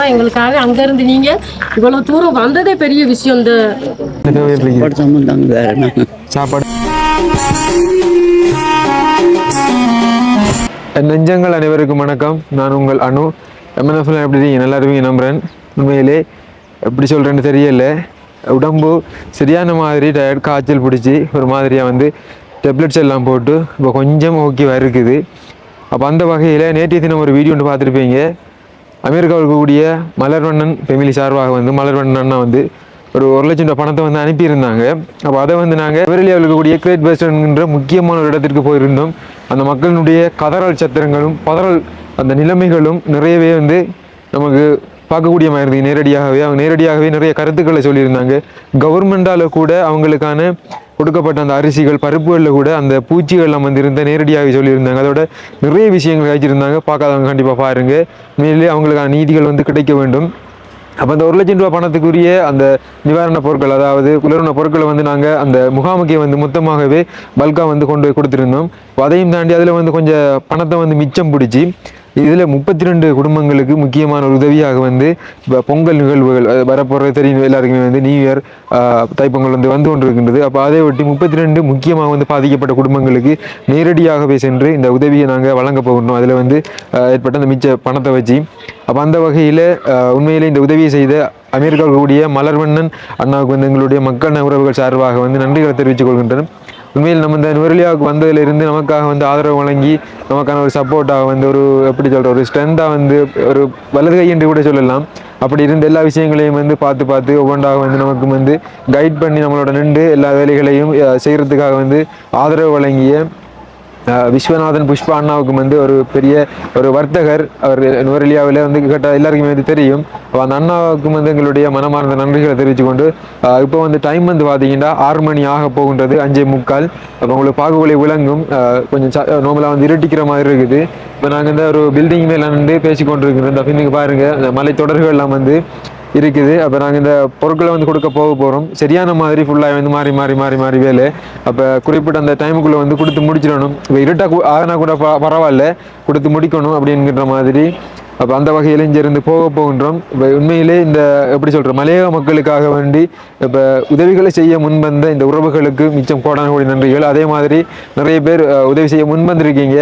எங்களுக்காக அங்கேருந்து நீங்கள் இவ்வளோ தூரம் வந்ததே பெரிய விஷயம் இந்த சாப்பாடு. நெஞ்சங்கள் அனைவருக்கும் வணக்கம். நான் உங்கள் அனு. எம்என்எஃப்ல எப்படி இருக்கீங்க? நல்லா இருப்பீங்க நம்புறேன். உண்மையிலே எப்படி சொல்கிறேன்னு தெரியல. உடம்பு சரியான மாதிரி டயர்ட் காய்ச்சல் பிடிச்சி ஒரு மாதிரியாக வந்து டெப்லெட்ஸ் எல்லாம் போட்டு இப்போ கொஞ்சம் ஓகேவாக இருக்குது. அப்போ அந்த வகையில் நேற்றைய தினம் ஒரு வீடியோ ஒன்று பார்த்துருப்பீங்க. அமெரிக்காவில் இருக்கக்கூடிய மலர்வண்ணன் ஃபெமிலி சார்பாக வந்து மலர்வண்ணன் அண்ணா வந்து ஒரு ஒரு லட்சம் ரூபாய் பணத்தை வந்து அனுப்பியிருந்தாங்க. அப்போ அதை வந்து நாங்கள் விரலியாவில் இருக்கக்கூடிய கிரேட் வெஸ்டர்ன்கிற முக்கியமான ஒரு இடத்திற்கு போயிருந்தோம். அந்த மக்களினுடைய கதறல் சத்திரங்களும் பதறல் அந்த நிலைமைகளும் நிறையவே வந்து நமக்கு பார்க்கக்கூடிய மாதிரி இருந்தது நேரடியாகவே அவங்க நேரடியாகவே நிறைய கருத்துக்களை சொல்லியிருந்தாங்க. கவர்மெண்டால் கூட அவங்களுக்கான கொடுக்கப்பட்ட அந்த அரிசிகள் பருப்புகளில் கூட அந்த பூச்சிகள்லாம் வந்து இருந்த நேரடியாகவே சொல்லியிருந்தாங்க. அதோட நிறைய விஷயங்கள் காய்ச்சிருந்தாங்க. பார்க்காதவங்க கண்டிப்பாக பாருங்க. மேலே அவங்களுக்கான நீதிகள் வந்து கிடைக்க வேண்டும். அப்போ அந்த ஒரு லட்சம் ரூபா பணத்துக்குரிய அந்த நிவாரணப் பொருட்கள் அதாவது குளிர்ன பொருட்களை வந்து நாங்கள் அந்த முகாமுக்கே வந்து மொத்தமாகவே பல்காக வந்து கொண்டு போய் கொடுத்துருந்தோம். அதையும் தாண்டி அதில் வந்து கொஞ்சம் பணத்தை வந்து மிச்சம் பிடிச்சி இதில் முப்பத்தி ரெண்டு குடும்பங்களுக்கு முக்கியமான ஒரு உதவியாக வந்து இப்போ பொங்கல் நிகழ்வுகள் அது வரப்போகிறது தெரியும் எல்லாருக்குமே வந்து நியூ இயர் தைப்பொங்கல் வந்து வந்து கொண்டிருக்கின்றது. அப்போ அதை ஒட்டி முப்பத்தி ரெண்டு முக்கியமாக வந்து பாதிக்கப்பட்ட குடும்பங்களுக்கு நேரடியாகவே சென்று இந்த உதவியை நாங்கள் வழங்க போகணும் அதில் வந்து ஏற்பட்ட அந்த மிச்ச பணத்தை வச்சு. அப்போ அந்த வகையில் உண்மையிலே இந்த உதவியை செய்த அமெரிக்காவுக்கு கூடிய மலர்வண்ணன் அண்ணாவுக்கு வந்து எங்களுடைய மக்கள் உறவுகள் சார்பாக வந்து நன்றிகளை தெரிவித்துக் கொள்கின்றனர். உண்மையில் நம்ம இந்த நுவரலியாவுக்கு வந்ததுலேருந்து நமக்காக வந்து ஆதரவு வழங்கி நமக்கான ஒரு சப்போர்ட்டாக வந்து ஒரு எப்படி சொல்கிற ஒரு ஸ்ட்ரென்த்தாக வந்து ஒரு வலது கை என்று கூட சொல்லலாம். அப்படி இருந்த எல்லா விஷயங்களையும் வந்து பார்த்து பார்த்து ஒவ்வொன்றாக வந்து நமக்கு வந்து கைட் பண்ணி நம்மளோட நின்று எல்லா வேலைகளையும் செய்கிறதுக்காக வந்து ஆதரவு வழங்கிய விஸ்வநாதன் புஷ்பா அண்ணாவுக்கும் வந்து ஒரு பெரிய ஒரு வர்த்தகர். அவர் நுவரெலியாவில் வந்து கேட்டால் எல்லாருக்குமே வந்து தெரியும். அந்த அண்ணாவுக்கும் வந்து எங்களுடைய மனமார்ந்த நன்றிகளை தெரிவித்து கொண்டு இப்போ வந்து டைம் வந்து பார்த்தீங்கன்னா ஆறு மணி ஆக போகின்றது அஞ்சே முக்கால். அப்போ உங்களுக்கு பார்க்கக்கூடிய விளங்கும் கொஞ்சம் கொஞ்சம் நார்மலாக வந்து இருட்டிக்கிற மாதிரி இருக்குது. இப்போ நாங்கள் இந்த ஒரு பில்டிங் மேலே நின்று பேசி கொண்டிருக்கிறோம் இந்த பின்னுக்கு பாருங்கள் அந்த மலை தொடர்கள்லாம் வந்து இருக்குது. அப்போ நாங்கள் இந்த பொருட்களை வந்து கொடுக்க போக போகிறோம் சரியான மாதிரி ஃபுல்லாக வந்து மாறி மாறி மாறி மாறி வேலை. அப்போ குறிப்பிட்ட அந்த டைமுக்குள்ளே வந்து கொடுத்து முடிச்சிடணும். இப்போ இருட்டா ஆகினா கூட பரவாயில்ல. கொடுத்து முடிக்கணும் அப்படிங்கிற மாதிரி. அப்போ அந்த வகையில் இருந்து போக போகின்றோம். இப்போ உண்மையிலே இந்த எப்படி சொல்கிற மலையக மக்களுக்காக வேண்டி இப்போ உதவிகளை செய்ய முன்வந்த இந்த உறவுகளுக்கு மிச்சம் கோடான கோடி நன்றிகள். அதே மாதிரி நிறைய பேர் உதவி செய்ய முன்வந்திருக்கீங்க.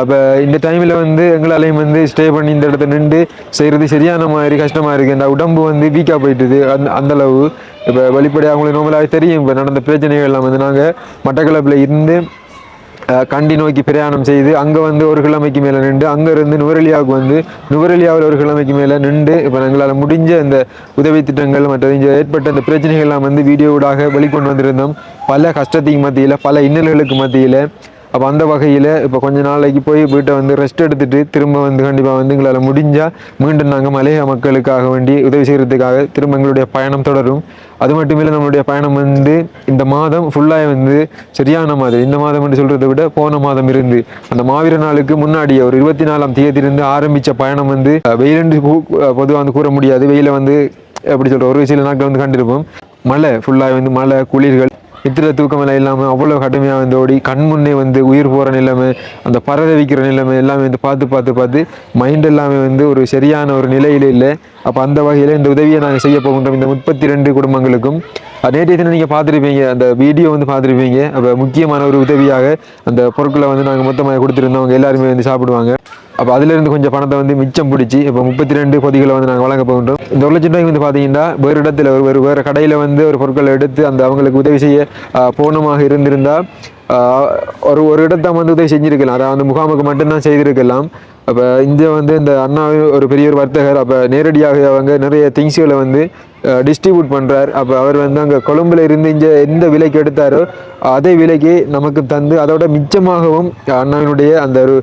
அப்போ இந்த டைமில் வந்து எங்களாலையும் வந்து ஸ்டே பண்ணி இந்த இடத்துல நின்று செய்கிறது சரியான மாதிரி கஷ்டமாக இருக்குது இந்த உடம்பு வந்து வீக்காக போயிட்டுது. அந்த அந்தளவு இப்போ வெளிப்படையாக அவங்களுக்கு நோமலாக தெரியும். இப்போ நடந்த பிரச்சனைகள் எல்லாம் வந்து நாங்கள் மட்டக்களப்பில் இருந்து கண்டி நோக்கி பிரயாணம் செய்து அங்கே வந்து ஒரு கிழமைக்கு மேலே நின்று அங்கேருந்து நுவரெலியாவுக்கு வந்து நுவரெலியாவில் ஒரு கிழமைக்கு மேலே நின்று இப்போ எங்களால் முடிஞ்ச இந்த உதவி திட்டங்கள் மற்ற இங்கே ஏற்பட்ட இந்த பிரச்சனைகள் எல்லாம் வந்து வீடியோடாக வெளிக்கொண்டு வந்திருந்தோம். பல கஷ்டத்துக்கு மத்தியில் பல இன்னல்களுக்கு மத்தியில் அப்போ அந்த வகையில் இப்போ கொஞ்ச நாளைக்கு போய் வீட்டை வந்து ரெஸ்ட் எடுத்துகிட்டு திரும்ப வந்து கண்டிப்பாக வந்து எங்களால் முடிஞ்சால் மீண்டும் நாங்கள் மலையக மக்களுக்காக வேண்டி உதவி செய்கிறதுக்காக திரும்ப எங்களுடைய பயணம் தொடரும். அது மட்டும் இல்லை நம்மளுடைய பயணம் வந்து இந்த மாதம் ஃபுல்லாக வந்து சரியான மாதம். இந்த மாதம் என்று சொல்கிறத விட போன மாதம் இருந்து. அந்த மாவீர நாளுக்கு முன்னாடியே ஒரு இருபத்தி நாலாம் தேதியிலிருந்து ஆரம்பித்த பயணம் வந்து அஹ், வெயிலென்று பொதுவாக வந்து கூற முடியாது. வெயிலை வந்து எப்படி சொல்கிற ஒரு சில நாட்கள் வந்து கண்டிருப்போம். மழை ஃபுல்லாக வந்து மழை குளிர்கள் நித்திர தூக்கமெல்லாம் இல்லாமல் அவ்வளோ கடுமையாக வந்து ஓடி கண் முன்னே வந்து உயிர் போகிற நிலைமை அந்த பறவை வைக்கிற நிலைமை எல்லாமே வந்து பார்த்து பார்த்து பார்த்து மைண்ட் எல்லாமே வந்து ஒரு சரியான ஒரு நிலையில் இல்லை. அப்போ அந்த வகையில் இந்த உதவியை நாங்கள் செய்ய போகின்றோம். இந்த முப்பத்தி ரெண்டு குடும்பங்களுக்கும். அது நேற்றைய தினம் நீங்கள் பார்த்துருப்பீங்க அந்த வீடியோ வந்து பார்த்துருப்பீங்க. அப்போ முக்கியமான ஒரு உதவியாக அந்த பொருட்களை வந்து நாங்கள் மொத்தமாக கொடுத்துருந்தோம். அவங்க எல்லாருமே வந்து சாப்பிடுவாங்க. அப்போ அதிலிருந்து கொஞ்சம் பணத்தை வந்து மிச்சம் பிடிச்சி இப்போ முப்பத்தி ரெண்டு பொதிகளை வந்து நாங்கள் வழங்க போகின்றோம். இந்த ஒரு லட்சம் ரூபாய்க்கு வந்து பார்த்தீங்கன்னா வேறு இடத்துல ஒரு வேறு வேறு கடையில் வந்து ஒரு பொருட்களை எடுத்து அந்த அவங்களுக்கு உதவி செய்ய போனமாக இருந்திருந்தால் ஒரு ஒரு இடத்த வந்து உதவி செஞ்சுருக்கலாம். அதாவது முகாமுக்கு மட்டும்தான் செய்திருக்கலாம். அப்போ இங்கே வந்து இந்த அண்ணா ஒரு பெரிய ஒரு வர்த்தகர். அப்போ நேரடியாக அவங்க நிறைய திங்ஸ்களை வந்து டிஸ்ட்ரிபியூட் பண்ணுறார் அப்போ அவர் வந்து அங்கே கொழும்புல இருந்து இங்கே எந்த விலைக்கு எடுத்தாரோ அதே விலைக்கு நமக்கு தந்து அதோட மிச்சமாகவும் அண்ணாவினுடைய அந்த ஒரு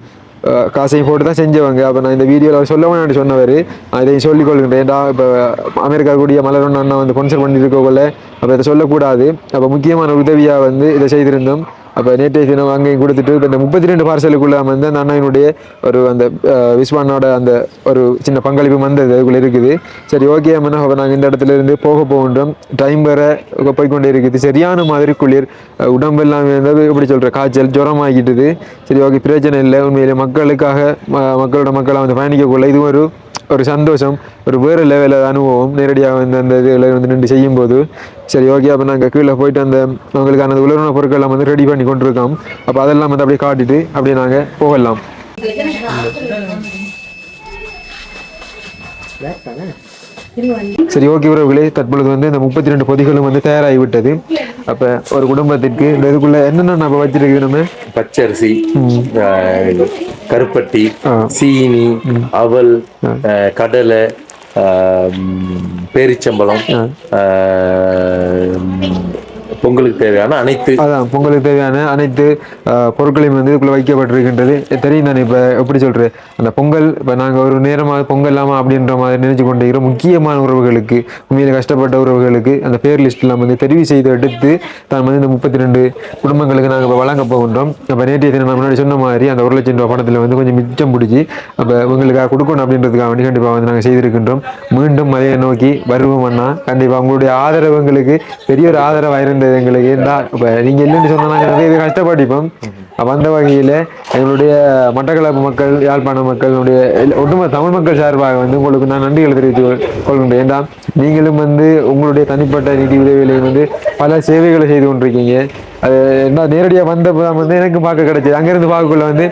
காசையும் போட்டு தான் செஞ்சவங்க. அப்போ நான் இந்த வீடியோவில் சொல்லவும் நான் சொன்னவர். நான் இதை சொல்லிக் கொள்கின்றேன். ஏன்டா இப்போ அமெரிக்கா கூடிய மலரொன்று அண்ணா வந்து ஸ்பான்சர் பண்ணியிருக்கோங்கள அப்போ இதை சொல்லக்கூடாது. அப்போ முக்கியமான உதவியாக வந்து இதை செய்திருந்தோம். அப்போ நேற்றைய தினம் அங்கேயும் கொடுத்துட்டு இப்போ இந்த முப்பத்தி ரெண்டு பார்சலுக்குள்ள வந்து அந்த அண்ணனுடைய ஒரு அந்த விஸ்வானோட அந்த ஒரு சின்ன பங்களிப்பு வந்தது அதுக்குள்ளே இருக்குது. சரி ஓகே அம்மனா அப்போ நாங்கள் இந்த இடத்துல இருந்து போக போகின்றோம். டைம் வேற போய்க்கொண்டே இருக்குது. சரியான மாதிரி குளிர் உடம்பெல்லாம் உடம்பு வந்து எப்படி சொல்கிற காய்ச்சல் ஜுரம் ஆகிட்டுது சரி ஓகே பிரச்சனை இல்லை. உண்மையிலே மக்களுக்காக ம- மக்களோட மக்களாக வந்து பயணிக்கக்குள்ள. இது ஒரு ஒரு சந்தோஷம் ஒரு வேறு லெவலில் அனுபவம் நேரடியாக வந்து அந்த இதில் வந்து நின்று செய்யும்போது சரி ஓகே அப்போ நாங்கள் கீழே போயிட்டு அந்த அவங்களுக்கான அந்த உலர்ண பொருட்கள் எல்லாம் வந்து ரெடி பண்ணி கொண்டிருக்கோம். அப்போ அதெல்லாம் வந்து அப்படியே காட்டிட்டு அப்படியே நாங்கள் போகலாம். சரி ஓகே உறவுகளே தற்பொழுது வந்து இந்த முப்பத்தி ரெண்டு பொதிகளும் வந்து தயாராகி விட்டது அப்போ ஒரு குடும்பத்திற்கு இந்த இதுக்குள்ள என்னென்ன நம்ம வச்சிருக்கு நம்ம பச்சரிசி கருப்பட்டி. சீனி அவல் கடலை பேரிச்சம்பழம் பொங்கலுக்கு தேவையான அனைத்து அதான் பொங்கலுக்கு தேவையான அனைத்து பொருட்களையும் வந்து இதுக்குள்ள வைக்கப்பட்டிருக்கின்றது. தெரியும் நான் இப்போ எப்படி சொல்கிறேன் அந்த பொங்கல் இப்போ நாங்கள் ஒரு நேரமாக பொங்கல் இல்லாமல் அப்படின்ற மாதிரி நினைச்சு கொண்டிருக்கிறோம். முக்கியமான உறவுகளுக்கு உண்மையில் கஷ்டப்பட்ட உறவுகளுக்கு அந்த பேர் லிஸ்ட்லாம் வந்து தெரிவு செய்து எடுத்து தான் வந்து இந்த முப்பத்தி ரெண்டு குடும்பங்களுக்கு நாங்கள் இப்போ வழங்க போகின்றோம். அப்போ நேற்றைய தினம் நான் முன்னாடி சொன்ன மாதிரி அந்த ஒரு லட்சம் ரூபா பணத்தில் வந்து கொஞ்சம் மிச்சம் பிடிச்சி அப்போ இவங்களுக்காக கொடுக்கணும் அப்படின்றதுக்காக வேண்டி கண்டிப்பாக வந்து நாங்கள் செய்திருக்கின்றோம். மீண்டும் அதை நோக்கி வருவோம் அண்ணா. கண்டிப்பாக உங்களுடைய ஆதரவு எங்களுக்கு பெரிய ஒரு ஆதரவாக இருந்தது. எங்களுக்கு தான் இப்போ நீங்கள் இல்லைன்னு சொன்னால் நாங்கள் நிறைய பேர் கஷ்டப்பட்டிப்போம் அந்த வகையில் எங்களுடைய மட்டக்களப்பு மக்கள் யாழ்ப்பாண மக்களுடைய ஒட்டுமொத்த தமிழ் மக்கள் சார்பாக வந்து உங்களுக்கு நான் நன்றிகள் தெரிவித்து கொள்கின்றேன். ஏன்டா நீங்களும் வந்து உங்களுடைய தனிப்பட்ட நிதி உதவிகளையும் வந்து பல சேவைகளை செய்து கொண்டிருக்கீங்க. அது என்ன நேரடியாக வந்தப்போ தான் வந்து எனக்கு பார்க்க கிடைச்சது. அங்கேருந்து பார்க்கக்குள்ள வந்து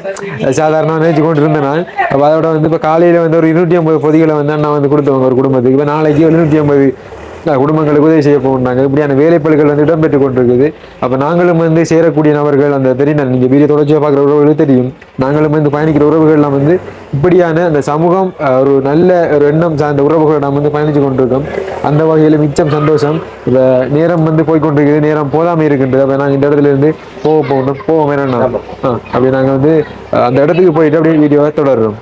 சாதாரணமாக நினைச்சு கொண்டு இருந்தேன் நான். அப்போ அதோட வந்து இப்போ காலையில் வந்து ஒரு இருநூற்றி ஐம்பது பொதிகளை வந்து அண்ணா வந்து கொடுத்தவங்க ஒரு குடும்பத்துக்கு. இப்போ நாளைக்கு எழுநூற்றி ஐம்பது குடும்பங்களுக்கு உதவி செய்ய போகிறாங்க இப்படியான வேலைப்பளுகள் வந்து இடம்பெற்று கொண்டிருக்குது. அப்போ நாங்களும் வந்து சேரக்கூடிய நபர்கள் அந்த தெரியும் நீங்கள் வீடியோ தொடர்ச்சியாக பார்க்குற உறவுகளுக்கு தெரியும் நாங்களும் வந்து பயணிக்கிற உறவுகள்லாம் வந்து இப்படியான அந்த சமூகம் ஒரு நல்ல ஒரு எண்ணம் சார்ந்த உறவுகளை நாம் வந்து பயணித்து கொண்டிருக்கோம். அந்த வகையில் மிச்சம் சந்தோஷம். இப்போ நேரம் வந்து போய் கொண்டிருக்குது நேரம் போதாமல் இருக்கின்றது. அப்போ நாங்கள் இந்த இடத்துல இருந்து போக போகணும். போவோம் வேணாம். ஆ அப்படி நாங்கள் வந்து அந்த இடத்துக்கு போயிட்டு அப்படியே வீடியோவை தொடர்றோம்.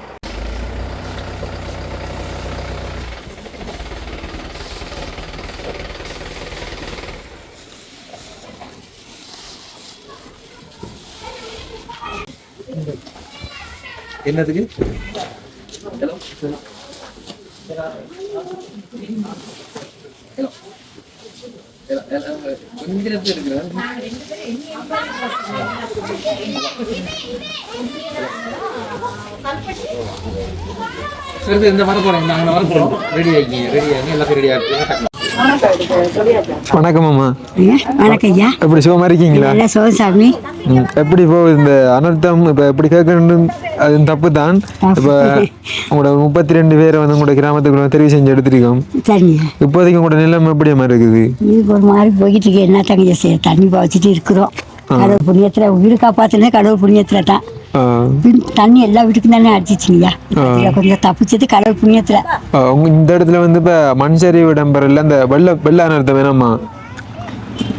என்னதுக்கு? சரி இந்த வர போறோம் நாங்க வர போறோம் ரெடி ஆகிங்க ரெடி ஆகிங்க எல்லாத்தையும் ரெடி ஆகிட்டு வணக்கம் அம்மா. வணக்கம் ஐயா. எப்படி சுகமாக இருக்கீங்களா? நல்ல சோசாமி ம், எப்படி போகுது இந்த அனர்த்தம் இப்போ எப்படி கேட்கணும் அது தப்பு தான். இப்போ உங்களோட முப்பத்தி ரெண்டு பேரை வந்து உங்களோட கிராமத்துக்குள்ள தெரிவு செஞ்சு எடுத்திருக்கோம். சரிங்க. இப்போதைக்கு உங்களோட நிலைமை எப்படியம்மா இருக்குது? இதுக்கு ஒரு மாதிரி போய்கிட்டு இருக்கு. என்ன தங்க செய்ய தண்ணி பாய்ச்சிட்டு இருக்கிறோம். கடவுள் புண்ணியத்தில் உயிர் காப்பாற்றினே கடவுள் புண்ணியத்தில் தான். தண்ணி எல்லா வீட்டுக்கும் தானே அடிச்சிச்சுங்கய்யா இதுல கொஞ்சம் தப்பிச்சது கடவுள் புண்ணியத்தில். இந்த இடத்துல வந்து இப்போ மண் சரிவு இடம்பெறல இந்த வெள்ள வெள்ள அனர்த்தம் வேணாமா?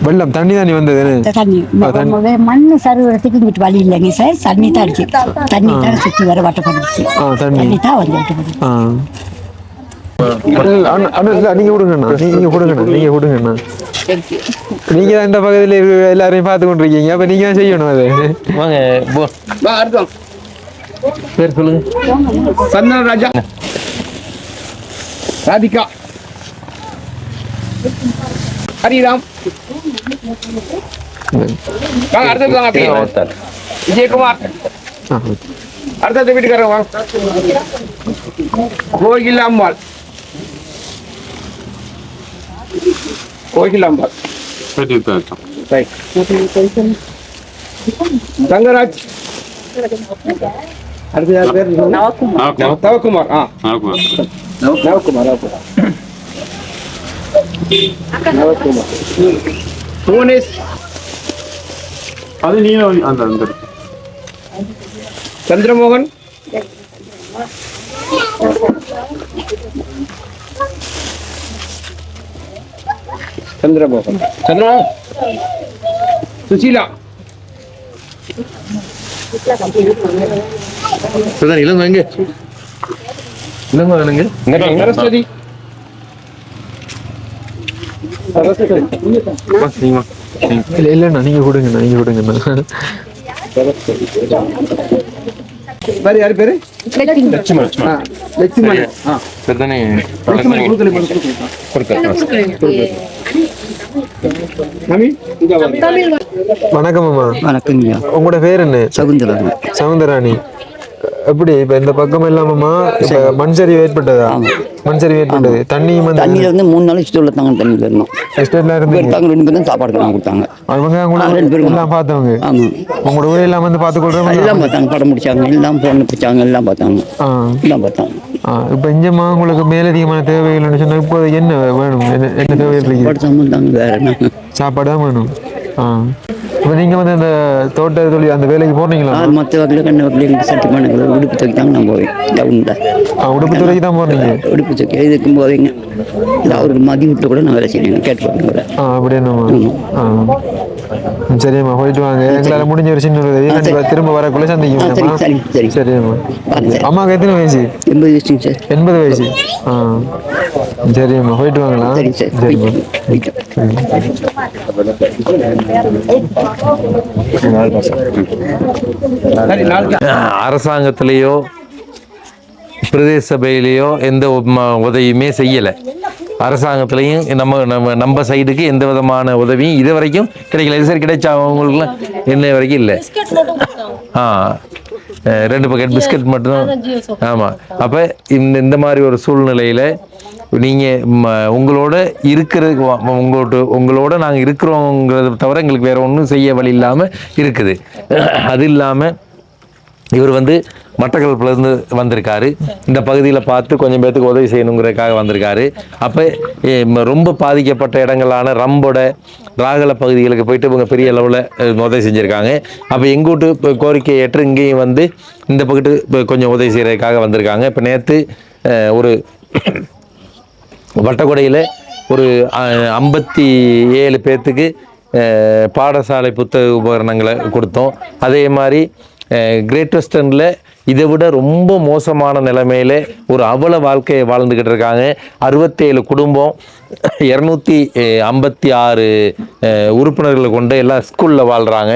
வெள்ளம் தண்ணி தண்ணி வந்தது தண்ணி. ம- மண் சருவறதுக்கு இங்கிட்டு வழி இல்லைங்க சார் தண்ணி தான் அடிச்சு. தண்ணி தான். சுற்றி வர வட்டப்படுச்சு ஆ தண்ணி. தான் வந்து நீங்க கொடுங்கண்ணா நீங்க கொடுங்கண்ணா நீங்க கொடுங்கண்ணா நீங்க தான் இந்த பகுதியில் இருக்க எல்லாரையும் பார்த்து கொண்டிருக்கீங்க அப்ப நீங்க தான் செய்யணும் அது. வாங்க போ. வா அடுத்தோம் பேர் சொல்லுங்க. சந்தன ராஜா. ராதிகா. ஹரிராம். வாங்க அடுத்தது அப்படியே. விஜயகுமார். அடுத்தது வீட்டுக்காரங்க வாங்க. கோகில் அம்பாள் கோகில் அம்பாள் ரைட் தங்கராஜ் அடுத்து யார் பேர் நவகுமார் நவகுமார் ஆ நவகுமார் நவகுமார் நவகுமார் புவனேஷ் அது நீங்க அந்த அந்த சந்திரமோகன் சந்திரமோகன் சுசீலா. இளங்க எங்க? இளங்க வேணுங்க சரஸ்வதி. இல்ல இல்லண்ணா நீங்க கொடுங்கண்ணா நீங்க கொடுங்கண்ணா வேறு யார் பேரு? லட்சுமணன். ஆ. சரிதானே வணக்கம் அம்மா. வணக்கங்கய்யா உங்களோட பேர் என்ன? சகுந்தலாங்க சவுந்தராணி எப்படி இப்ப இந்த பக்கம் இல்லாமமா இப்ப மண் சரிவு ஏற்பட்டதா? மண் சரிவு ஏற்பட்டது. தண்ணியும் வந்து தண்ணியில் வந்து மூணு நாளைக்கு சுற்றி தாங்க தண்ணி தரணும் எஸ்டேட்ல இருந்து எடுத்தாங்க ரெண்டு பேரும் சாப்பாடு கடன் கொடுத்தாங்க. அவங்க ஆ, ரெண்டு கூட பேரும். எல்லாம் பார்த்தவங்க. ஆமாம் உங்களோட ஊர் எல்லாம் வந்து பார்த்து கொள்றவங்க எல்லாம் பார்த்தாங்க படம் முடிச்சாங்க எல்லாம் ஃபோன் பிடிச்சாங்க எல்லாம் பார்த்தாங்க. ஆ. எல்லாம் பார்த்தாங்க. இப்ப இங்கம்மா உங்களுக்கு மேலதிகமான தேவைகள்னு சொன்னா இப்போ என்ன வேணும்? என்ன என்ன தேவைகள் இருக்குது? சாப்பாடு தாங்க தான் வேணும். ஆ. இப்போ நீங்க வந்து அந்த தோட்ட தொழில் அந்த வேலைக்கு போறீங்களா? ஆ மற்ற வகையில் கண்ண வகையில் சட்டி பண்ண உடுப்பு துவைக்கு நான் போவேன். டவுனில். ஆ, உடுப்பு துறைக்கு தான் போறீங்க? உடுப்பு துவைக்க இதுக்கும் போவீங்க? இல்லை அவருக்கு மதி விட்டு கூட நான் வேலை செய்யணும் கேட்டு பார்க்கணும் ஆ அப்படி என்னம்மா ஆ. சரிம்மா போயிட்டு வாங்க. எங்களால் முடிஞ்ச ஒரு சின்ன உதவி. கண்டிப்பா திரும்ப வரக்குள்ள சந்திக்கும் சரி, சரி. சரிம்மா. அம்மாவுக்கு எத்தனை வயசு? எண்பது வயசுங்க சார். எண்பது வயசு. ஆ. சரிம்மா போயிட்டு வாங்களா? சரி சார். சரிம்மா. அரசாங்கத்திலேயோ பிரதேச சபையிலேயோ எந்த உதவியுமே செய்யலை. அரசாங்கத்திலையும் நம்ம நம்ம நம்ம சைடுக்கு எந்த விதமான உதவியும் இது வரைக்கும் கிடைக்கல. இது சரி கிடைச்சா அவங்களுக்குலாம் இன்ன வரைக்கும் இல்லை. ஆ ரெண்டு பக்கெட் பிஸ்கட் மட்டும். ஜியோ சோப். ஆமாம் அப்போ இந்த இந்த மாதிரி ஒரு சூழ்நிலையில் நீங்கள் உங்களோட இருக்கிற உங்களோட உங்களோட நாங்கள் இருக்கிறோங்கிறத தவிர எங்களுக்கு வேறு ஒன்றும் செய்ய வழி இல்லாமல் இருக்குது. அது இல்லாமல் இவர் வந்து மட்டக்களப்புலேருந்து வந்திருக்காரு. இந்த பகுதியில் பார்த்து கொஞ்சம் பேர்த்துக்கு உதவி செய்யணுங்கிறதுக்காக வந்திருக்காரு. அப்போ ரொம்ப பாதிக்கப்பட்ட இடங்களான ரம்போட ராகல பகுதிகளுக்கு போயிட்டு இவங்க பெரிய அளவில் உதவி செஞ்சுருக்காங்க. அப்போ எங்கூட்டு இப்ப கோரிக்கை ஏற்று இங்கேயும் வந்து இந்த பக்கத்து கொஞ்சம் உதவி செய்கிறதுக்காக வந்திருக்காங்க. இப்போ நேற்று ஒரு வட்டக்குடையில் ஒரு ஐம்பத்தி ஏழு பேர்த்துக்கு பாடசாலை புத்தக உபகரணங்களை கொடுத்தோம். அதே மாதிரி கிரேட் வெஸ்டர்னில் இதை விட ரொம்ப மோசமான நிலைமையில் ஒரு அவல வாழ்க்கையை வாழ்ந்துக்கிட்டு இருக்காங்க. அறுபத்தேழு குடும்பம் இரநூத்தி ஐம்பத்தி ஆறு உறுப்பினர்களை கொண்டு எல்லாம் ஸ்கூலில் வாழ்கிறாங்க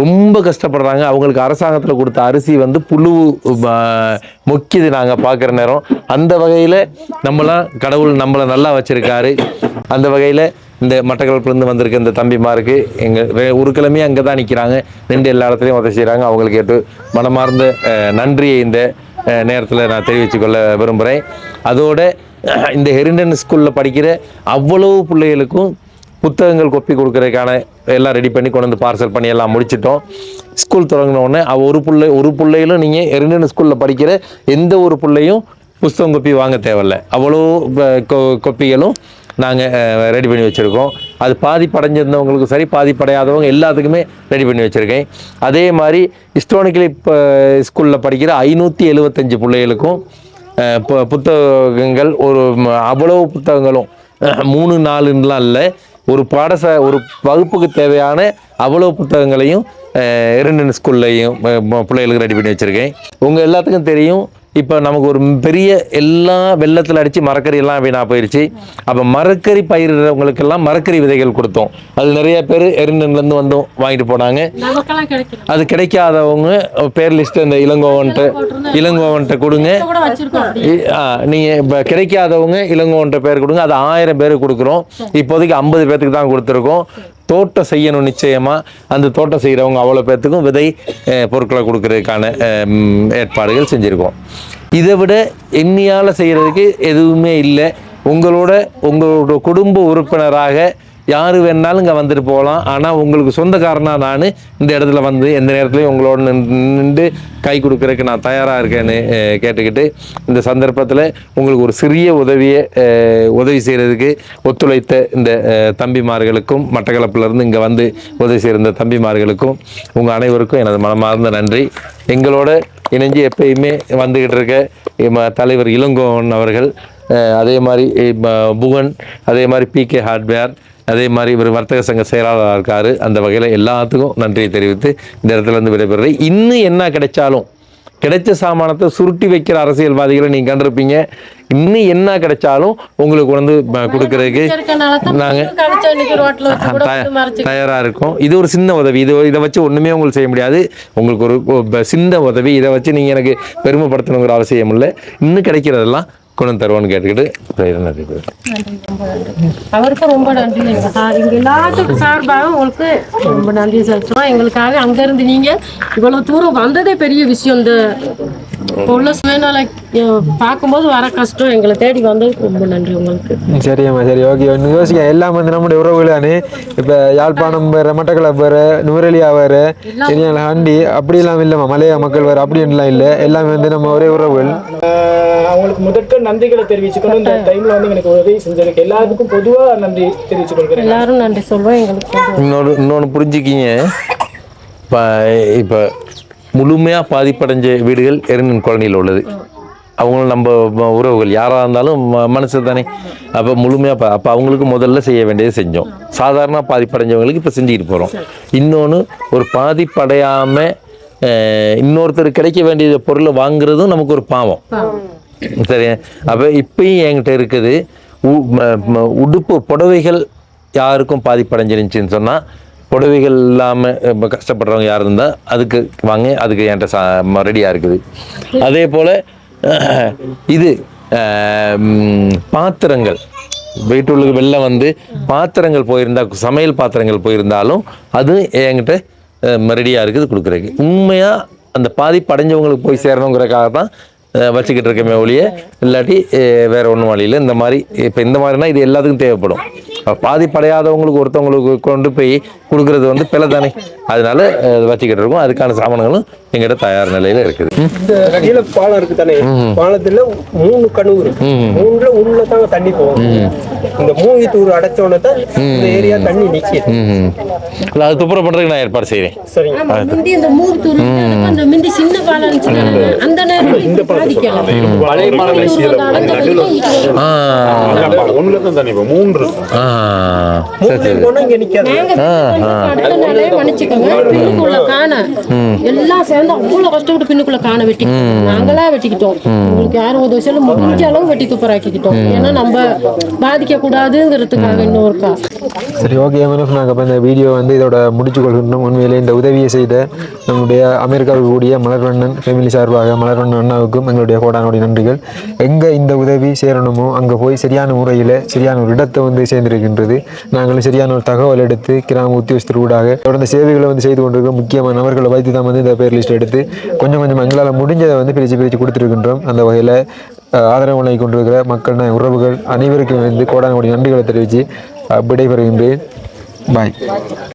ரொம்ப கஷ்டப்படுறாங்க. அவங்களுக்கு அரசாங்கத்தில் கொடுத்த அரிசி வந்து புழு முக்கியது நாங்கள் பார்க்குற நேரம். அந்த வகையில் நம்மளாம் கடவுள் நம்மளை நல்லா வச்சுருக்காரு. அந்த வகையில் இந்த மட்டக்களப்புலேருந்து வந்திருக்க இந்த தம்பிமாருக்கு எங்கள் ஒரு கிழமையே அங்கே தான் நிற்கிறாங்க நின்று எல்லா இடத்துலையும் உதவி செய்கிறாங்க அவங்களுக்கு கேட்டு மனமார்ந்த நன்றியை இந்த நேரத்தில் நான் தெரிவித்துக்கொள்ள விரும்புகிறேன் அதோட இந்த ஹெரிண்டன் ஸ்கூலில் படிக்கிற அவ்வளவு பிள்ளைகளுக்கும் புத்தகங்கள் கொப்பி கொடுக்கறதுக்கான எல்லாம் ரெடி பண்ணி கொண்டு வந்து பார்சல் பண்ணி எல்லாம் முடிச்சிட்டோம். ஸ்கூல் தொடங்கினோடனே அவள் ஒரு பிள்ளை ஒரு பிள்ளைகளும் நீங்கள் ஹெரிண்டன் ஸ்கூலில் படிக்கிற எந்த ஒரு பிள்ளையும் புஸ்தகம் கொப்பி வாங்க தேவையில்ல. அவ்வளோ கொ- கொப்பிகளும் நாங்கள் ரெடி பண்ணி வச்சுருக்கோம். அது பாதிப்படைஞ்சிருந்தவங்களுக்கும் சரி பாதிப்படையாதவங்க எல்லாத்துக்குமே ரெடி பண்ணி வச்சுருக்கேன். அதே மாதிரி ஹிஸ்டோனிக்கலி இப்போ ஸ்கூலில் படிக்கிற ஐநூற்றி எழுபத்தஞ்சு பிள்ளைகளுக்கும் புத்தகங்கள் ஒரு அவ்வளவு புத்தகங்களும் மூணு நாலுலாம் இல்லை. ஒரு பாடசா ஒரு வகுப்புக்கு தேவையான அவ்வளோ புத்தகங்களையும் இரண்டு ஸ்கூல்லையும் பிள்ளைகளுக்கு ரெடி பண்ணி வச்சுருக்கேன். உங்கள் எல்லாத்துக்கும் தெரியும் இப்போ நமக்கு ஒரு பெரிய எல்லா வெள்ளத்தில் அடித்து மரக்கறி எல்லாம் வீணாக போயிடுச்சு அப்போ மரக்கறி பயிரிடுறவங்களுக்கெல்லாம் மரக்கறி விதைகள் கொடுத்தோம். அது நிறைய பேர் எரிண்டன்லேருந்து வந்தும் வாங்கிட்டு போனாங்க. அது கிடைக்காதவங்க பேர் லிஸ்ட் இந்த இளங்கோவன்ட்ட இளங்கோவன்ட்ட கொடுங்க. இப்ப கூட வச்சிருக்கோம் அப்படி. இ- ஆ, நீங்க இப்போ கிடைக்காதவங்க இளங்கோன்ற பேர் கொடுங்க. அது ஆயிரம் பேருக்கு கொடுக்குறோம். இப்போதைக்கு ஐம்பது பேர்த்துக்கு தான் கொடுத்துருக்கோம். தோட்டம் செய்யணும் நிச்சயமாக அந்த தோட்டம் செய்கிறவங்க அவ்வளோ பேர்த்துக்கும் விதை பொருட்களை கொடுக்கறதுக்கான ஏற்பாடுகள் செஞ்சுருக்கோம். இதை விட எண்ணியால் செய்கிறதுக்கு எதுவுமே இல்லை. உங்களோட உங்களோட குடும்ப உறுப்பினராக யார் வேணாலும் இங்கே வந்துட்டு போகலாம். ஆனால் உங்களுக்கு சொந்தக்காரனாக நான் இந்த இடத்துல வந்து எந்த நேரத்துலையும் உங்களோட நின்று கை கொடுக்குறதுக்கு நான் தயாராக இருக்கேன்னு கேட்டுக்கிட்டு இந்த சந்தர்ப்பத்தில் உங்களுக்கு ஒரு சிறிய உதவியை உதவி செய்கிறதுக்கு ஒத்துழைத்த இந்த தம்பிமார்களுக்கும் மட்டக்களப்பிலிருந்து இங்கே வந்து உதவி செய்கிற தம்பிமார்களுக்கும் உங்கள் அனைவருக்கும் எனது மனமார்ந்த நன்றி. எங்களோட இணைஞ்சு எப்பயுமே வந்துக்கிட்டு இருக்க தலைவர் இளங்கோவன் அவர்கள் அதே மாதிரி புவன் அதே மாதிரி பிகே ஹார்ட்வேர் அதே மாதிரி இவர் வர்த்தக சங்க செயலாளராக இருக்காரு. அந்த வகையில் எல்லாத்துக்கும் நன்றியை தெரிவித்து இந்த இடத்துல இருந்து விடைபெறுறேன். இன்னும் என்ன கிடைச்சாலும் கிடைச்ச சாமானத்தை சுருட்டி வைக்கிற அரசியல்வாதிகளை நீங்கள் கண்டிருப்பீங்க. இன்னும் என்ன கிடைச்சாலும் உங்களுக்கு வந்து கொடுக்கறதுக்கு நாங்கள் கிடைச்சா இன்னைக்கு ரோட்ல வச்சு கூட தய- வந்து மறைச்சு தயாரா இருக்கும். இது ஒரு சின்ன உதவி. இது இதை வச்சு ஒண்ணுமே உங்களுக்கு செய்ய முடியாது. உங்களுக்கு ஒரு சின்ன உதவி. இதை வச்சு நீங்க எனக்கு பெருமைப்படுத்தணுங்கிற அவசியம் இல்லை இன்னும் கிடைக்கிறதெல்லாம் கொண்டு வந்து தருவோன்னு கேட்டுக்கிட்டு பேர் அவருக்கும் ரொம்ப நன்றி. சார் எங்க எல்லாத்துக்கும் சார்பாக உங்களுக்கு ரொம்ப நன்றி செலுத்துறோம். எங்களுக்காக அங்க இருந்து நீங்க இவ்வளவு தூரம் வந்ததே பெரிய விஷயம். இந்த இப்போ உள்ள சுயநல அஹ், பார்க்கும்போது வர கஷ்டம் எங்களை தேடி வந்ததுக்கு ரொம்ப நன்றி உங்களுக்கு. சரியம்மா சரி ஓகே. ஒன்று யோசிக்க எல்லாம் வந்து நம்முடைய உறவுகள் தானே? இப்போ யாழ்ப்பாணம் வேறு மட்டக்களப்பு வேறு நுவரெலியா வேறு ஹண்டி அப்படி எல்லாம் இல்லைம்மா. மலையா மக்கள் வேறு அப்படின்லாம் இல்லை. எல்லாமே வந்து நம்ம ஒரே உறவுகள். அவங்களுக்கு முதற்க நன்றிகளை தெரிவிச்சுக்கணும். இந்த டைம்ல வந்து எனக்கு உதவி செஞ்சதுக்கு எல்லாத்துக்கும் பொதுவா நன்றி தெரிவிச்சுக் கொள்கிறேன் எல்லாரும் நன்றி சொல்றோம் எங்களுக்கு இன்னொரு இன்னொன்று புரிஞ்சுக்கிங்க. இப்போ இப்போ முழுமையாக பாதிப்படைஞ்ச வீடுகள் எரிநன் காலனியில் உள்ளது. அவங்களும் நம்ம உறவுகள் யாராக இருந்தாலும் ம- மனுஷர் தானே. அப்போ முழுமையாக அப்போ அவங்களுக்கு முதல்ல செய்ய வேண்டியதை செஞ்சோம். சாதாரண பாதிப்படைஞ்சவங்களுக்கு இப்போ செஞ்சுக்கிட்டு போகிறோம் இன்னொன்று ஒரு பாதிப்படையாமல் இன்னொருத்தர் கிடைக்க வேண்டிய பொருளை வாங்குறதும் நமக்கு ஒரு பாவம். சரி. அப்போ இப்பயும் என்கிட்ட இருக்குது. உ- உடுப்பு புடவைகள் யாருக்கும் பாதிப்படைஞ்சிருந்துச்சின்னு சொன்னால் புடவைகள் இல்லாமல் இப்போ கஷ்டப்படுறவங்க யார் இருந்தால் அதுக்கு வாங்க அதுக்கு என்கிட்ட சா ரெடியாக இருக்குது. அதே போல் இது பாத்திரங்கள். வீட்டுள்ளுக்கு வெளில வந்து பாத்திரங்கள் போயிருந்தால் சமையல் பாத்திரங்கள் போயிருந்தாலும் அது என்கிட்ட ரெடியாக இருக்குது கொடுக்குறதுக்கு. உண்மையாக அந்த பாதிப்படைஞ்சவங்களுக்கு போய் சேரணுங்கிறக்காக தான் வச்சுக்கிட்டு இருக்கமே ஒழிய. இல்லாட்டி வேறு வேற ஒன்றும் வழியில் இந்த மாதிரி இப்போ இந்த மாதிரினா இது எல்லாத்துக்கும் தேவைப்படும். பாதிப்படையாதவங்களுக்கு ஒருத்தவங்களுக்கு கொண்டு போய் கொடுக்கறது வந்து பிழை தானே. அதனால வச்சுக்கிட்டு இருக்கோம். அதுக்கான சாமான்களும் எங்கிட்ட தயார் நிலையில் இருக்குது. இந்த கீழே பாலம் இருக்கு தானே? பாலத்துல மூணு கனவு இருக்கு. மூணுல உள்ள தாங்க தண்ணி போகும். இந்த மூங்கி தூர் அடைச்சோடனே தான் இந்த ஏரியா தண்ணி நிக்கிது. ம் இல்லை அது துப்புரவு பண்ணுறதுக்கு நான் ஏற்பாடு செய்கிறேன் சரிங்க முந்தி இந்த மூர் தூர் அந்த முந்தி சின்ன பாலம் இருந்துச்சுன்னா, அந்த நேரத்துல பாதிக்கலாம். பழைய பாலம் ஆ. ஒண்ணுல தான் தண்ணி இப்போ மூன்று. ஆ. சரி சரி. போனா இங்க நிக்காது அடுத்தனாலே மன்னிச்சுக்கோங்க பின்னுக்குள்ள காண. எல்லாம் சேர்ந்து அவ்வளவு கஷ்டப்பட்டு பின்னுக்குள்ள காண வெட்டி நாங்களா வெட்டிக்கிட்டோம். உங்களுக்கு யாரும் உதவி செய்யல முடிஞ்ச அளவு வெட்டி துப்புராக்கிக்கிட்டோம். ஏன்னா நம்ம பாதிக்க கூடாதுங்கிறதுக்காக இன்னொருக்கா சரி ஓகே எம்என்எஃப் நாங்கள் இந்த வீடியோ வந்து இதோட முடிச்சு கொள்கின்றோம் உண்மையிலே இந்த உதவியை செய்த நம்முடைய அமெரிக்காவில் கூடிய மலர்வண்ணன் ஃபேமிலி சார்பாக மலர்வண்ணன் அண்ணாவுக்கும் எங்களுடைய கோடானுடைய நன்றிகள். எங்கே இந்த உதவி சேரணுமோ அங்கே போய் சரியான முறையில் சரியான ஒரு இடத்தை வந்து சேர்ந்திருக்கின்றது. நாங்களும் சரியான ஒரு தகவல் எடுத்து கிராம மத்தியஸ்தர் ஊடாக தொடர்ந்து சேவைகளை வந்து செய்து கொண்டிருக்கோம் முக்கியமான நபர்களை வைத்து தான் வந்து இந்த பேர் லிஸ்ட் எடுத்து கொஞ்சம் கொஞ்சம் எங்களால் முடிஞ்சதை வந்து பிரித்து பிரித்து கொடுத்துருக்கின்றோம். அந்த வகையில் ஆதரவு வழங்கி கொண்டிருக்கிற மக்கள் உறவுகள் அனைவருக்கும் வந்து கோடானுடைய நன்றிகளை தெரிவித்து விடைபெறுகின்றேன். பாய்